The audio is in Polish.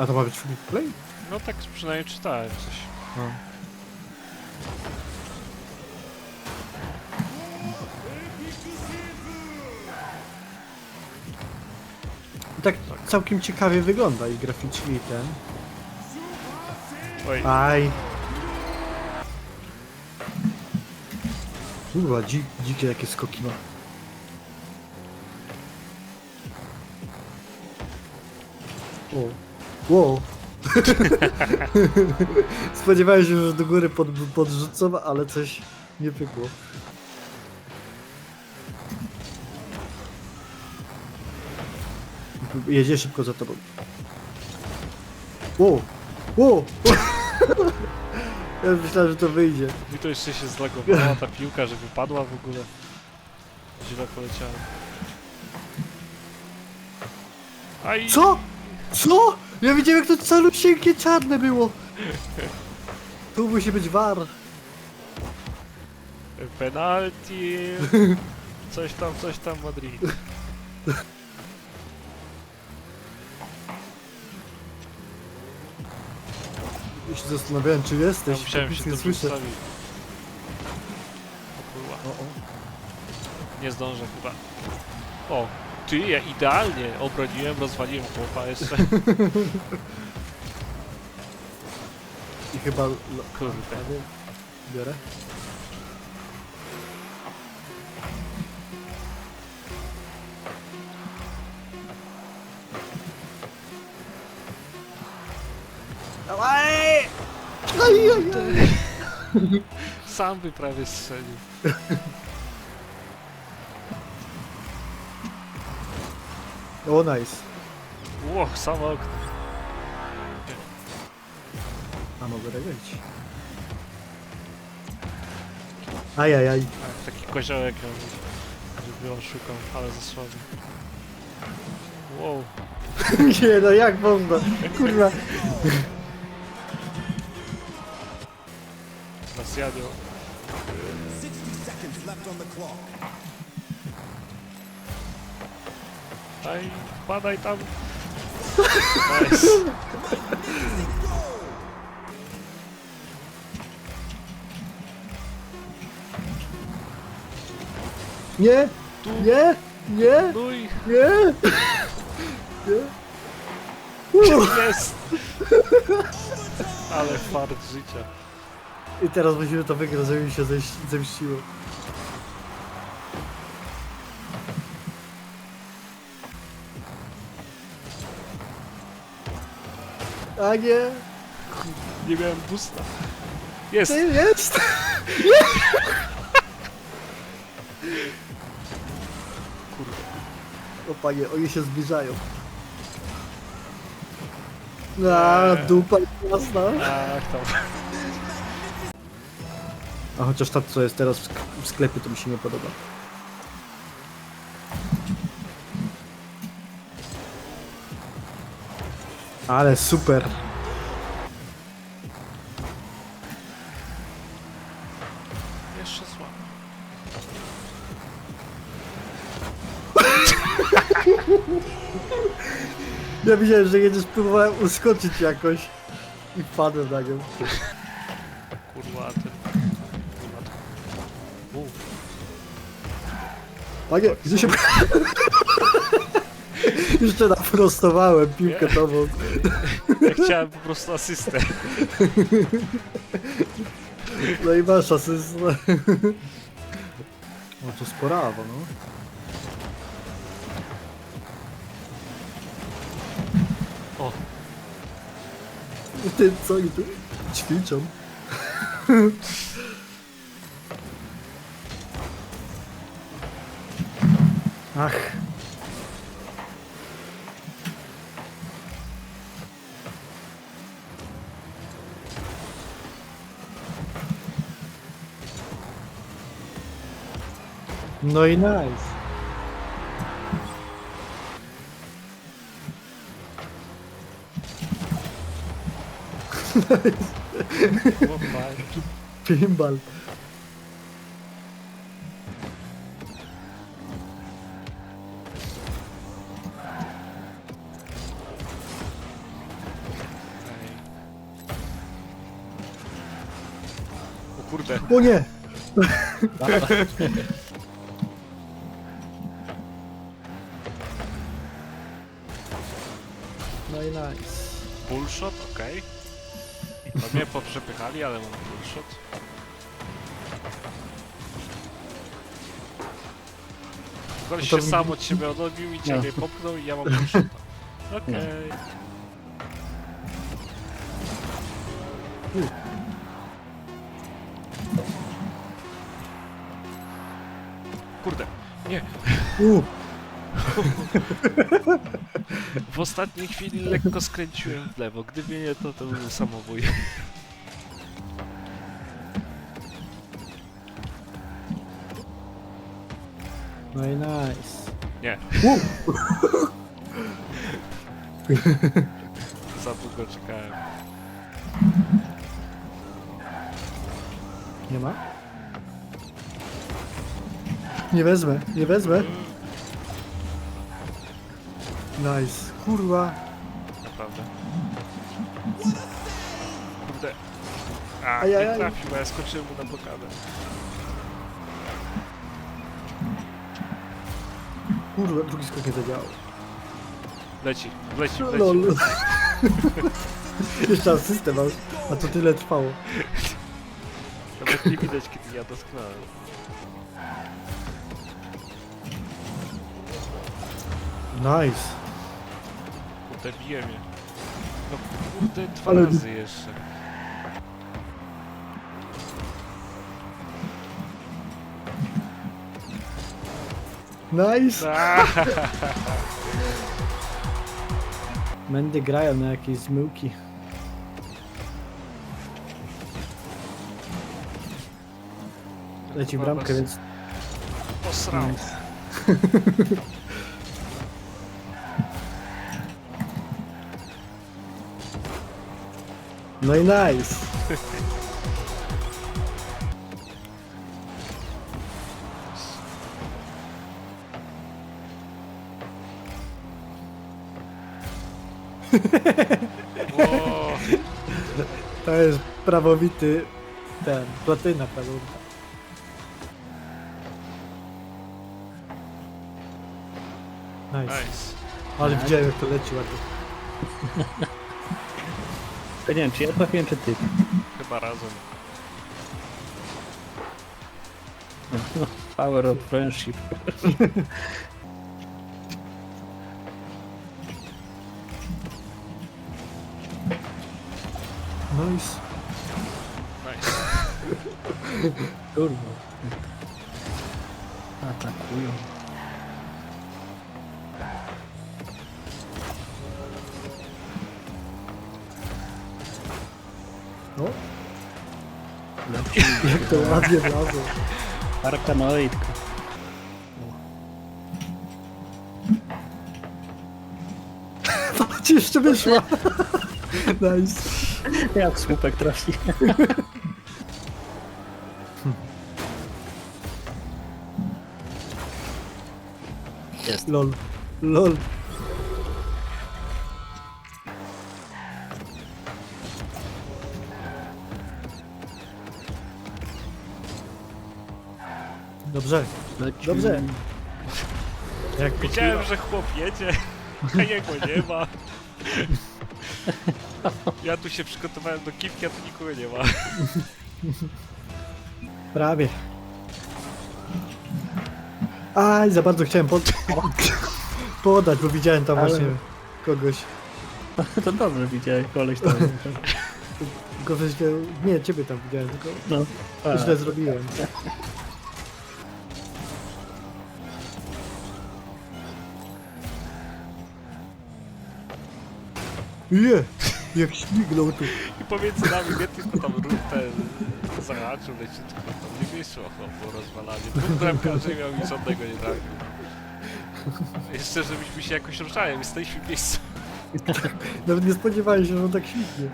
A to ma być free play? No tak przynajmniej czytałem coś. No. I tak całkiem ciekawie wygląda i graficznie i ten. Oj, Aj. Kurwa, dzi dzikie jakie skoki ma. O. Wow. Spodziewałem się, że do góry pod, podrzucą, ale coś nie pykło. Jedzie szybko za tobą. Wow. Wow. Ja myślałem, że to wyjdzie. mi to jeszcze się zlagowała ta piłka, że wypadła w ogóle. Źle poleciała. Aj! Co? Co? Ja widziałem, jak to calusieńkie czarne było. Tu musi być war. Penalty! Coś tam, coś tam Madrid. Ja się zastanawiałem, czy Ja jesteś. musiałem nic się nie dobrze słyszę. ustawić. O kurwa, O, o. nie zdążę chyba. O, ty, ja idealnie obroniłem, rozwaliłem chłopa jeszcze. I chyba... lo- Kurde. prawie Biorę. Dawaj! Aj, aj, aj. Sam by prawie strzelił. O, nice. Ło, samo okno. A mogę tak być. Ajajaj. A, taki koziołek być, żeby on szukał, ale za słaby. Wow, Nie no, jak można? Kurwa. nas jadą. 60 seconds left on the clock. Aj, padaj tam. Nice. Nie, Tu, nie, nie, no i nie. Nie. jest. Ale fart życia. I teraz musimy to wygrać, żeby mi się zemściło. A nie, Nie miałem busta. Jest! to jest. Kurde. O panie, oni się zbliżają. A, Eee. dupa jasna. Ach tam. A chociaż tak co jest teraz w sk- w sklepie, to mi się nie podoba. Ale super. Jeszcze słabo. Ja widziałem, że jedziesz, próbowałem uskoczyć jakoś. I wpadłem na nią. Kurwa, a ten... Kurwa, to... U, Panie, gdzie się... Jeszcze naprostowałem piłkę tobą. ja chciałem po prostu asystę. No i masz asystę. No to sporawa, no. O, Ty co i tu? Ćwiczą. Ach. No i nice. Pinball. O kurde. O nie! No i nice. bullshot, okej. No mnie poprzepychali, ale mam bullshot. Koleś No to się sam od siebie odrobił i ciebie popchnął i ja mam bullshota. Okej. Kurde, nie, U, w ostatniej chwili lekko skręciłem w lewo. Gdyby nie to, to był samobój. no i nice. Nie, za długo czekałem. nie ma? Nie wezmę, nie wezmę. Nice. Kurwa. Naprawdę. Kurde. A, Ajajaj. nie trafił, a ja skoczyłem mu na blokadę. Kurwa, drugi skok nie zadziałał. Leci, leci, leci. Lol. Jeszcze asystę masz, a to tyle trwało. Nawet nie widać, kiedy ja dosknąłem. Nice. Kurde, bije mnie. No kurde, dwa Ale- razy jeszcze. Nice. Mendy grają na jakieś zmyłki. Leci w bramkę, więc Posrał. No i nice. Ło, To jest prawowity ten, platyna prawowita. Nice. Nice. Ale widziałem jak to leci ładnie. To nie wiem, czy ja trafiłem, czy ty. Chyba razem. Power of friendship. Nice. Nice. Kurwa. Atakują. No, jak to ładnie wlazło. Arkanoidka. Patrz, jeszcze wyszła. Nice. Jak słupek trafi. Jest. Lol. Lol. Dobrze. Dobrze. Jak Wiedziałem, że chłop jedzie, a jego nie ma. Ja tu się przygotowałem do kiwki, a tu nikogo nie ma. Prawie. Aj, za bardzo chciałem pod... podać, bo widziałem tam Ale- właśnie kogoś. To dobrze widziałeś, koleś tam. Że źle... Nie, ciebie tam widziałem, tylko No. Źle zrobiłem. Je, jak śmignął tu. I pomiędzy nami nie tylko tam ten zahaczył leciutko, tam nie wyszło chłop, było rozwalanie. Bramkarzy miał i żadnego nie trafił. Jeszcze żebyśmy się jakoś ruszali, jesteśmy w miejscu. Nawet nie spodziewałem się, że on tak śmignie.